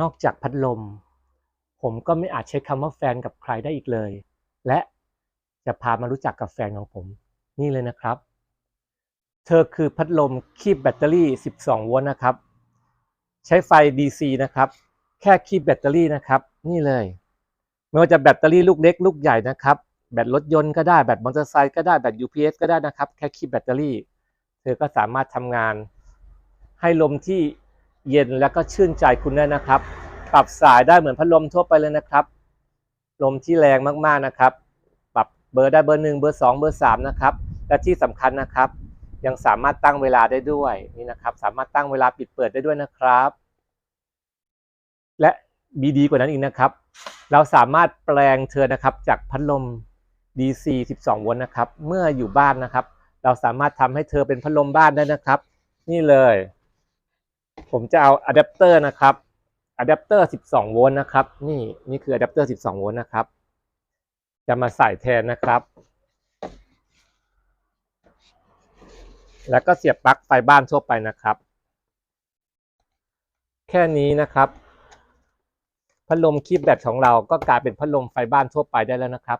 นอกจากพัดลม ผมก็ไม่อาจใช้คำว่าแฟนกับใครได้อีกเลย และจะพามารู้จักกับแฟนของผม นี่เลยนะครับ เธอคือพัดลมคีบแบตเตอรี่ 12 โวลต์นะครับ ใช้ไฟ DC นะครับ แค่คีบแบตเตอรี่นะครับ นี่เลย ไม่ว่าจะแบตเตอรี่ลูกเล็กลูกใหญ่นะครับ แบตรถยนต์ก็ได้ แบตมอเตอร์ไซค์ก็ได้ แบต UPS ก็ได้นะครับ แค่คีบแบตเตอรี่ เธอก็สามารถทำงานให้ลมที่ เย็นแล้วก็ชื่นใจคุณได้นะครับ ปรับสายได้เหมือนพัดลมทั่วไปเลยนะครับ ลมที่แรงมากๆนะครับ ปรับเบอร์ได้เบอร์หนึ่งเบอร์สองเบอร์สามนะครับ และที่สำคัญนะครับ ยังสามารถตั้งเวลาได้ด้วยนี่นะครับ สามารถตั้งเวลาปิดเปิดได้ด้วยนะครับ และมีดีกว่านั้นอีกนะครับ เราสามารถแปลงเธอนะครับจากพัดลม DC 12 โวลต์นะครับ เมื่ออยู่บ้านนะครับ เราสามารถทำให้เธอเป็นพัดลมบ้านได้นะครับ นี่เลย ผมจะเอาอะแดปเตอร์นะครับอะแดปเตอร์ 12 โวลต์นะครับ นี่นี่คืออะแดปเตอร์ 12 โวลต์นะครับ จะมาใส่แทนนะครับ แล้วก็เสียบปลั๊กไฟบ้านทั่วไปนะครับ แค่นี้นะครับ พัดลมคีบแบตของเราก็กลายเป็นพัดลมไฟบ้านทั่วไปได้แล้วนะครับ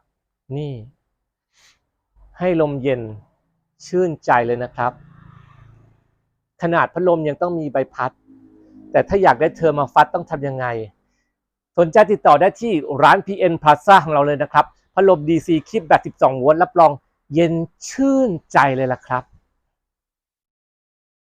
นี่ ให้ลมเย็นชื่นใจเลยนะครับ ขนาดพัดลมยังต้องมีใบพัด แต่ถ้าอยากได้เธอมาฟัดต้องทำยังไง สนใจติดต่อได้ที่ร้าน PN Plaza ของเราเลยนะครับ พัดลม DC คลิปแบบ 12 โวลต์รับรองเย็นชื่นใจเลยล่ะครับ